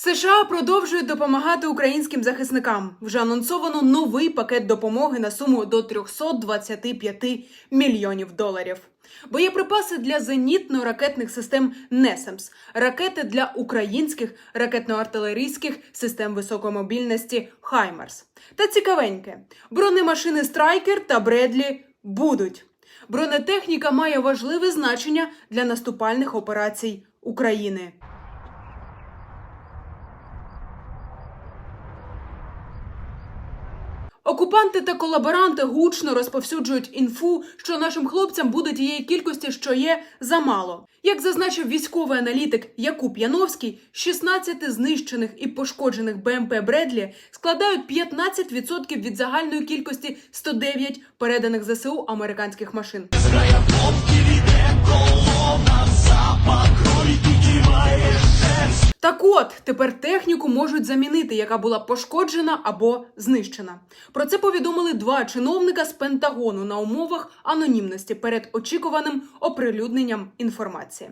США продовжують допомагати українським захисникам. Вже анонсовано новий пакет допомоги на суму до 325 мільйонів доларів. Боєприпаси для зенітно-ракетних систем «Несемс», ракети для українських ракетно-артилерійських систем високомобільності «Хаймарс». Та цікавеньке, бронемашини «Страйкер» та «Бредлі» будуть. Бронетехніка має важливе значення для наступальних операцій України. Окупанти та колаборанти гучно розповсюджують інфу, що нашим хлопцям буде тієї кількості, що є, замало. Як зазначив військовий аналітик Якуб Яновський, 16 знищених і пошкоджених БМП Бредлі складають 15% від загальної кількості 109 переданих ЗСУ американських машин. Так от тепер техніку можуть замінити, яка була пошкоджена або знищена. Про це повідомили два чиновника з Пентагону на умовах анонімності перед очікуваним оприлюдненням інформації.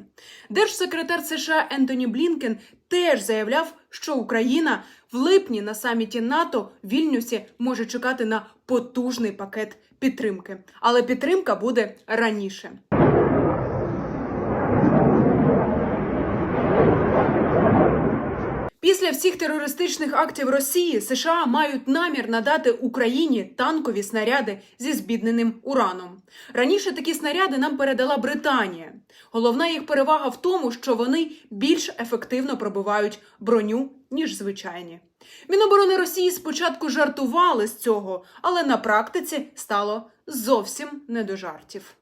Держсекретар США Ентоні Блінкен теж заявляв, що Україна в липні на саміті НАТО в Вільнюсі може чекати на потужний пакет підтримки, але підтримка буде раніше. Після всіх терористичних актів Росії США мають намір надати Україні танкові снаряди зі збідненим ураном. Раніше такі снаряди нам передала Британія. Головна їх перевага в тому, що вони більш ефективно пробивають броню ніж звичайні. Міноборони Росії спочатку жартували з цього, але на практиці стало зовсім не до жартів.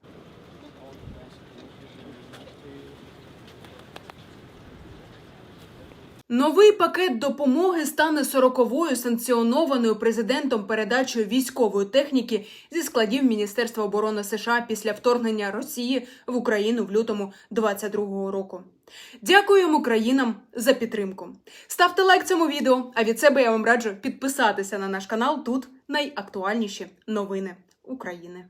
Новий пакет допомоги стане сороковою санкціонованою президентом передачею військової техніки зі складів Міністерства оборони США після вторгнення Росії в Україну в лютому 2022 року. Дякуємо країнам за підтримку. Ставте лайк цьому відео. А від себе я вам раджу підписатися на наш канал. Тут найактуальніші новини України.